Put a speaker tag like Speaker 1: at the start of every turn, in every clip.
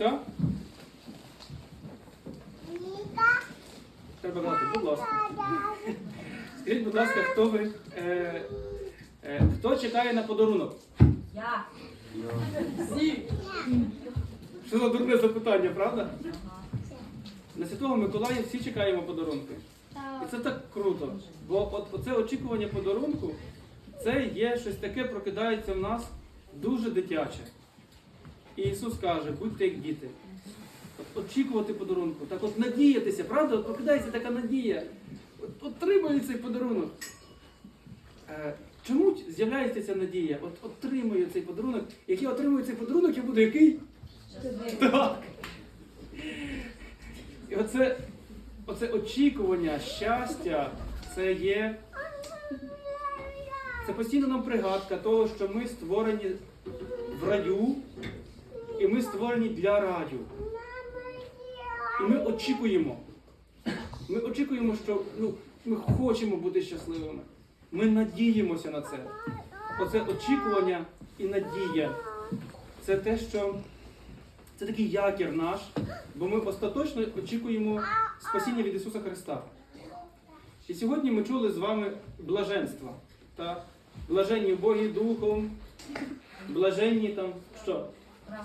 Speaker 1: ласка. Треба грати, будь ласка. Скажіть, будь ласка, хто ви? Е, е, хто чекає на подарунок?
Speaker 2: Я.
Speaker 1: Що за дурне запитання, правда? На Святого Миколая всі чекаємо подарунки. І це так круто. Бо от оце очікування подарунку, це є щось таке, прокидається в нас дуже дитяче. І Ісус каже, будьте як діти. Очікувати подарунку. Так от надіятися, правда? От прокидається така надія. От, отримаю цей подарунок. Е, чому з'являється ця надія? От отримую цей подарунок. Як я отримую цей подарунок, я буду який? Так. І оце, оце очікування, щастя, це є. Це постійно нам пригадка того, що ми створені в раю, і ми створені для раю. І ми очікуємо. Ми очікуємо, що ну, ми хочемо бути щасливими. Ми надіємося на це. Оце очікування і надія. Це те, що це такий якір наш, бо ми остаточно очікуємо спасіння від Ісуса Христа. І сьогодні ми чули з вами блаженство. Та? Блаженні Богі Духом, блаженні там що?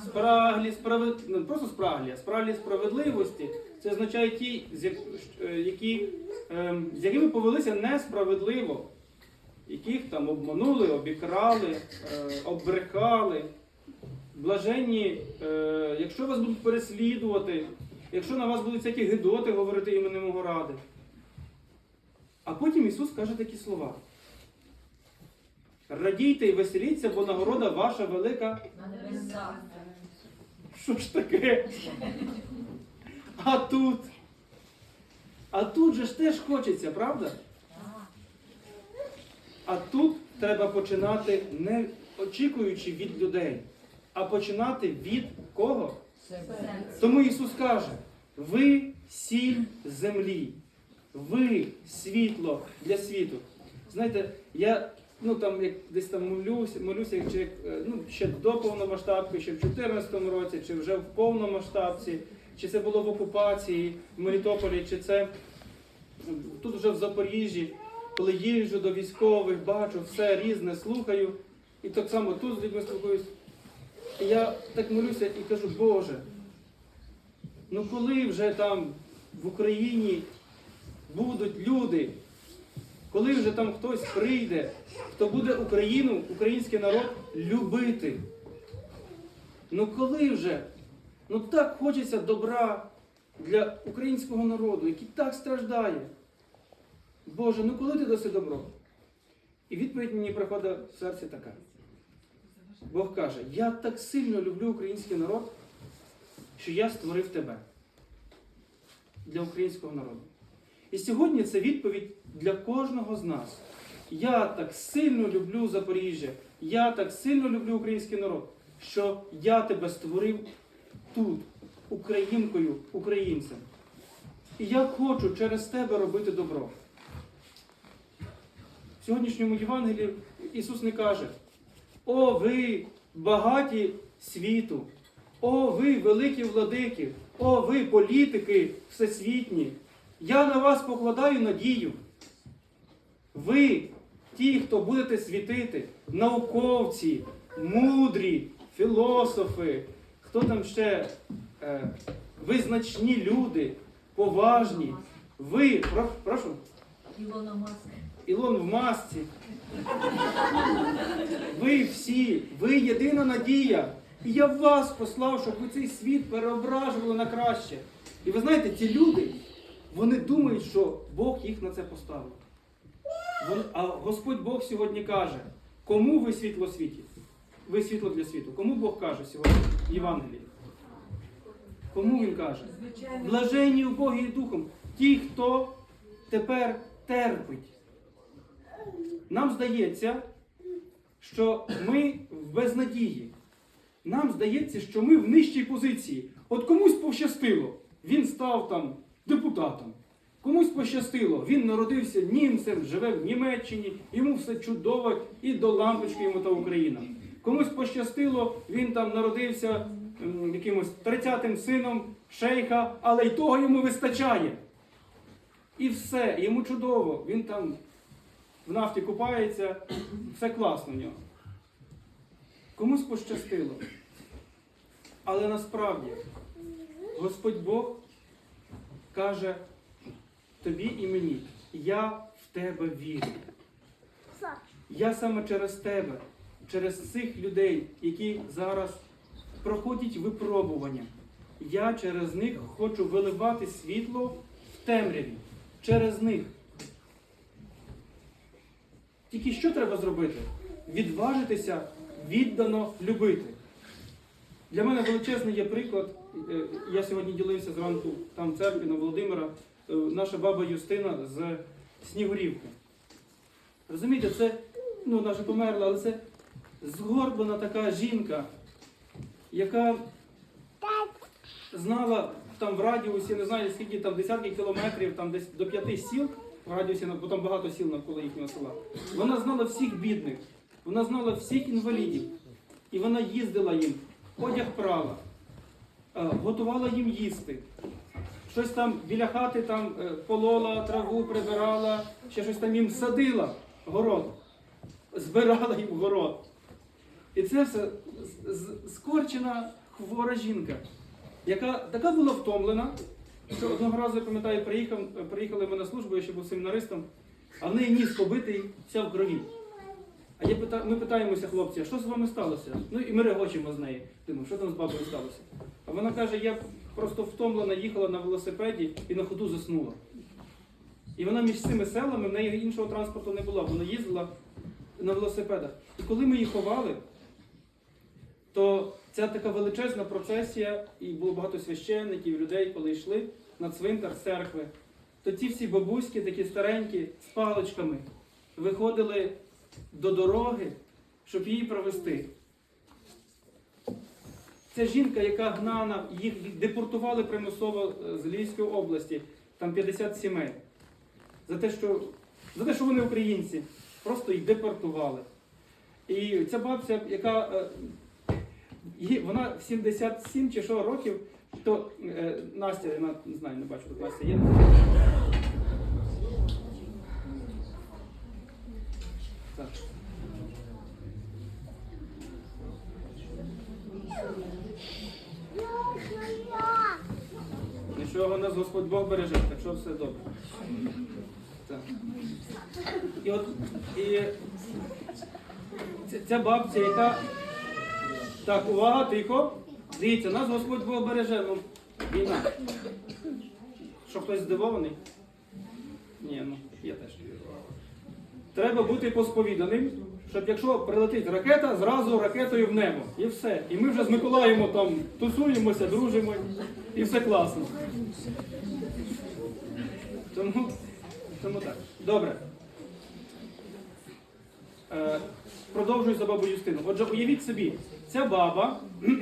Speaker 1: Спраглі, справед... не просто спраглі, а спраглі справедливості. Це означає ті, з як- е, які, ем, з якими повелися несправедливо, яких там обманули, обікрали, е, оббрехали. Блаженні, е, якщо вас будуть переслідувати, якщо на вас будуть всякі гидоти говорити іменем ради. А потім Ісус каже такі слова. Радійте і веселіться, бо нагорода ваша велика. Що ж таке? А тут? А тут же ж теж хочеться, правда? А тут треба починати не очікуючи від людей, а починати від кого? Тому Ісус каже: ви сіль землі, ви світло для світу. Знаєте, я ну там як десь там молюся, молюся, чи, е, ну, ще до повномасштабки, ще в 2014 році, чи вже в повномасштабці, чи це було в окупації в Мелітополі, чи це тут вже в Запоріжжі, коли їжджу до військових, бачу все різне, слухаю. І так само тут з людьми спілкуюсь. Я так молюся і кажу, Боже, ну коли вже там в Україні будуть люди, коли вже там хтось прийде, хто буде Україну, український народ любити. Ну коли вже? Ну так хочеться добра для українського народу, який так страждає. Боже, ну коли ти даси добро? І відповідь мені приходить в серці така. Бог каже, я так сильно люблю український народ, що я створив тебе для українського народу. І сьогодні це відповідь для кожного з нас. Я так сильно люблю Запоріжжя, я так сильно люблю український народ, що я тебе створив тут, українкою, українцем. І я хочу через тебе робити добро. В сьогоднішньому Євангелії Ісус не каже, о, ви багаті світу, о, ви великі владики, о, ви політики всесвітні. Я на вас покладаю надію. Ви, ті, хто будете світити, науковці, мудрі, філософи, хто там ще е, визначні люди, поважні. Ви, про- прошу,
Speaker 2: Ілона Маска.
Speaker 1: Ілон в масці. Ви всі, ви єдина надія. І я вас послав, щоб ви цей світ переображували на краще. І ви знаєте, ці люди, вони думають, що Бог їх на це поставив. А Господь Бог сьогодні каже, кому ви світло світі? Ви світло для світу. Кому Бог каже сьогодні в Євангелії? Кому він каже? Блаженні убогі духом, ті, хто тепер терпить. Нам здається, що ми в безнадії. Нам здається, що ми в нижчій позиції. От комусь пощастило, він став там депутатом. Комусь пощастило, він народився німцем, живе в Німеччині, йому все чудово, і до лампочки йому та Україна. Комусь пощастило, він там народився якимось 30-тим сином шейха, але й того йому вистачає. І все, йому чудово. Він там в нафті купається, все класно в нього. Комусь пощастило. Але насправді Господь Бог каже тобі і мені, я в тебе вірю. Я саме через тебе, через цих людей, які зараз проходять випробування, я через них хочу виливати світло в темряві. Через них. Тільки що треба зробити? Відважитися віддано любити. Для мене величезний є приклад. Е, Я сьогодні ділився зранку там в церкві на Володимира, е, наша баба Юстина з Снігурівки. Розумієте, це, ну, вже померла, але це згорблена така жінка, яка знала там в радіусі, не знаю скільки там десятки кілометрів, там десь до п'яти сіл, в радіусі, бо там багато сіл навколо їхнього села. Вона знала всіх бідних, вона знала всіх інвалідів. І вона їздила їм, одяг прала, е, готувала їм їсти. Щось там біля хати там е, полола, траву прибирала, ще щось там їм садила, город, збирала їм город. І це все скорчена хвора жінка, яка така була втомлена, що одного разу, я пам'ятаю, приїхали ми на службу, я ще був семінаристом, а в неї ніс побитий, вся в крові. А я пита... ми питаємося хлопці, а що з вами сталося? Ну і ми регочемо з неї. Думаю, що там з бабою сталося? А вона каже, я просто втомлена, їхала на велосипеді і на ходу заснула. І вона між цими селами, в неї іншого транспорту не було, вона їздила на велосипедах. І коли ми її ховали, то ця така величезна процесія, і було багато священників, людей, коли йшли на цвинтар церкви, то ті всі бабуськи, такі старенькі, з паличками, виходили до дороги, щоб її провести. Це жінка, яка гнана, їх депортували примусово е, з Львівської області, там 50 сімей. За те, що, за те, що вони українці, просто їх депортували. І ця бабця, яка е, вона в 77 чи що років, то е, Настя, я не знаю, не бачу, тут Настя є. Нічого нас Господь Бог береже, так що все добре. Так. І от і ця- ця бабця, яка. Так, увага, тихо. Дивіться, нас Господь Бог береже, ну, війна. Що хтось здивований? Ні, ну, я теж. Треба бути посповіданим, щоб якщо прилетить ракета, зразу ракетою в небо. І все. І ми вже з Миколаєм там тусуємося, дружимо, і все класно. Тому, тому так. Добре. Е, продовжую за бабу Юстину. Отже, уявіть собі, ця баба.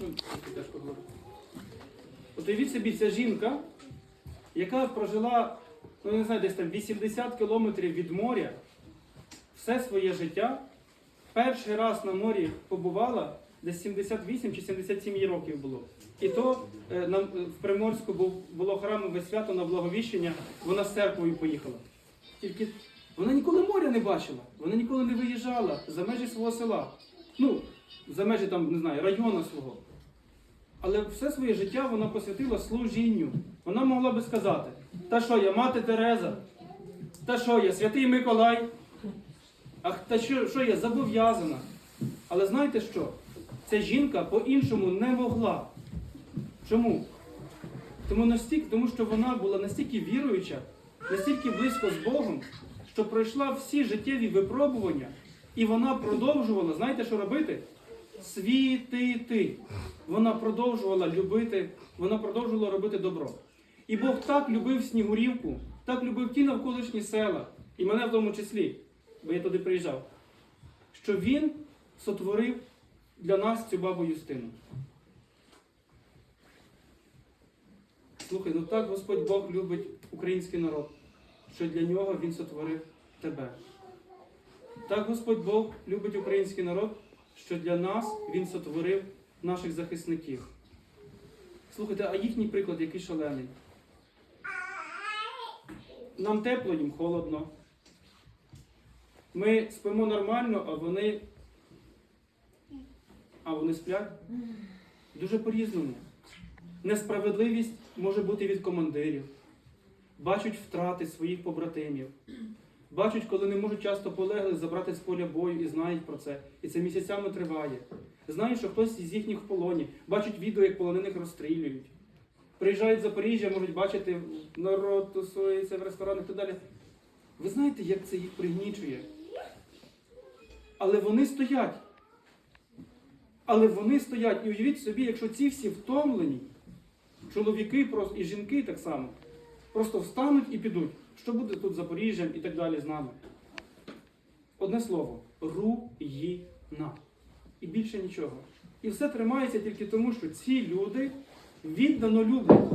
Speaker 1: Ну, трохи тяжко говорити. От уявіть собі, ця жінка, яка прожила, ну не знаю, десь там 80 кілометрів від моря, все своє життя, перший раз на морі побувала, десь 78 чи 77 років було. І то е, на, в Приморську було храмове свято на благовіщення, вона з церквою поїхала. Тільки вона ніколи моря не бачила, вона ніколи не виїжджала за межі свого села. Ну, за межі там, не знаю, району свого. Але все своє життя вона посвятила служінню. Вона могла би сказати, та що я, мати Тереза, та що я, святий Миколай, а та що, що я зобов'язана. Але знаєте що? Ця жінка по-іншому не могла. Чому? Тому, настільки, тому що вона була настільки віруюча, настільки близько з Богом, що пройшла всі життєві випробування, і вона продовжувала, знаєте, що робити? Світити. Вона продовжувала любити, вона продовжувала робити добро. І Бог так любив Снігурівку, так любив ті навколишні села, і мене в тому числі, бо я туди приїжджав, що він сотворив для нас цю бабу Юстину. Слухай, ну так Господь Бог любить український народ, що для нього Він сотворив тебе. Так Господь Бог любить український народ, що для нас Він сотворив наших захисників. Слухайте, а їхній приклад який шалений. Нам тепло, їм холодно. Ми спимо нормально, а вони. А вони сплять дуже по-різному. Несправедливість може бути від командирів, бачать втрати своїх побратимів, бачать, коли не можуть часто полеглих забрати з поля бою і знають про це. І це місяцями триває. Знають, що хтось із їхніх в полоні, бачать відео, як полонених розстрілюють. Приїжджають в Запоріжжя, можуть бачити народ тусується в ресторанах і так далі. Ви знаєте, як це їх пригнічує? Але вони стоять. Але вони стоять. І уявіть собі, якщо ці всі втомлені, чоловіки і жінки так само, просто встануть і підуть. Що буде тут Запоріжжям і так далі з нами? Одне слово руїна. І більше нічого. І все тримається тільки тому, що ці люди віддано люблять.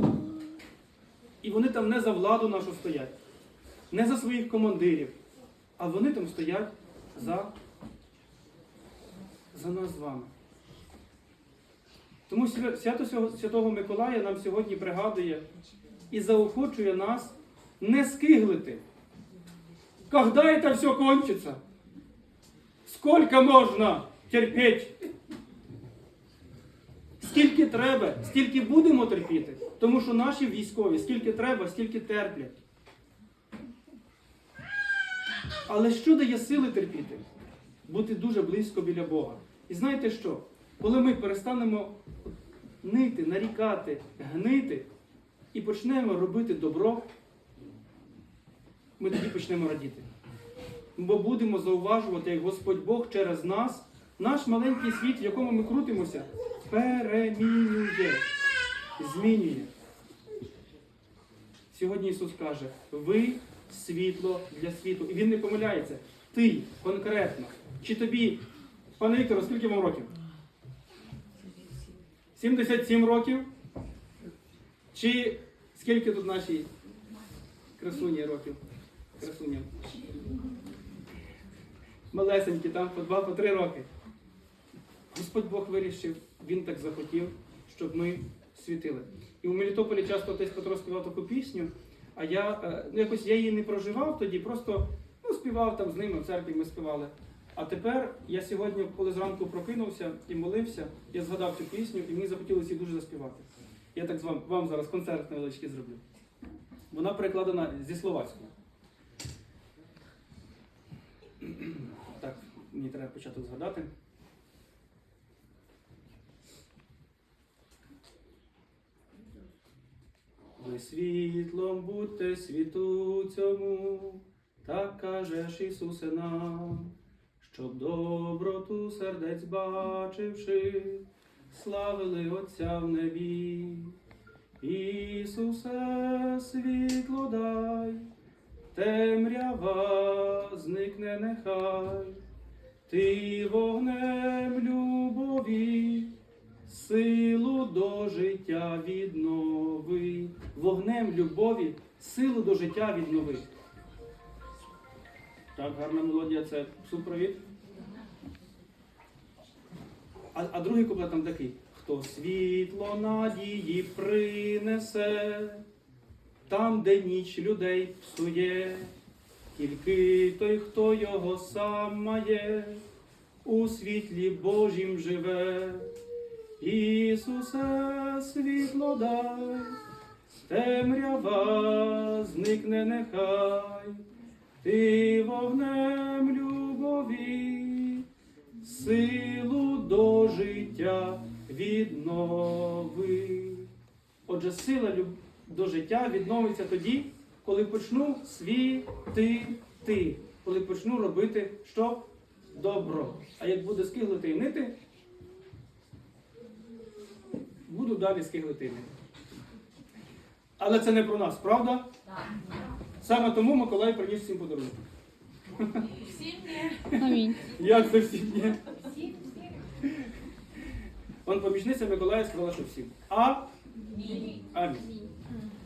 Speaker 1: І вони там не за владу нашу стоять, не за своїх командирів, а вони там стоять за, за нас з вами. Тому свято Святого Миколая нам сьогодні пригадує і заохочує нас не скиглити. Когда это все кончится? Сколько можна терпеть? Скільки треба, стільки будемо терпіти. Тому що наші військові, скільки треба, стільки терплять. Але що дає сили терпіти? Бути дуже близько біля Бога. І знаєте що? Коли ми перестанемо нити, нарікати, гнити і почнемо робити добро, ми тоді почнемо радіти. Бо будемо зауважувати, як Господь Бог через нас, наш маленький світ, в якому ми крутимося, перемінює, змінює. Сьогодні Ісус каже, ви світло для світу. І Він не помиляється. Ти конкретно. Чи тобі, пане Вікторе, скільки вам років? 77 років? Чи скільки тут нашій красуні років? Красуня. Малесенькі, там по два, по три роки. Господь Бог вирішив, Він так захотів, щоб ми світили. І у Мелітополі часто отець Петро співав таку пісню, а я е, ну, якось я її не проживав тоді, просто ну, співав там з ними, в церкві ми співали. А тепер я сьогодні, коли зранку прокинувся і молився, я згадав цю пісню, і мені захотілося її дуже заспівати. Я так з вам, вам зараз концерт невеличкий зроблю. Вона перекладена зі словацької. Так, мені треба початок згадати. Ви світлом будьте світу цьому, так кажеш Ісусе нам, щоб доброту сердець бачивши, славили Отця в небі. Ісусе, світло дай, темрява зникне нехай, ти вогнем любові, силу до життя віднови. Вогнем любові, силу до життя віднови. Так, гарна мелодія, це супровід. А, а другий куплет там такий. Хто світло надії принесе, там, де ніч людей псує, тільки той, хто його сам має, у світлі Божім живе. Ісусе, світло дай, темрява зникне нехай, ти вогнем любові, силу до життя віднови. Отже, сила люб- до життя відновиться тоді, коли почну світити, коли почну робити що? Добро. А як буде скиглити і нити, буду далі скиглити і нити. Але це не про нас, правда?
Speaker 2: Так.
Speaker 1: Саме тому Миколай приніс всім подарунок.
Speaker 2: Всім ні.
Speaker 3: Амінь.
Speaker 1: Як це всім ні?
Speaker 2: Всім, всім.
Speaker 1: Он помічниця Миколая сказала, що всім. А
Speaker 2: Ні.
Speaker 1: амінь.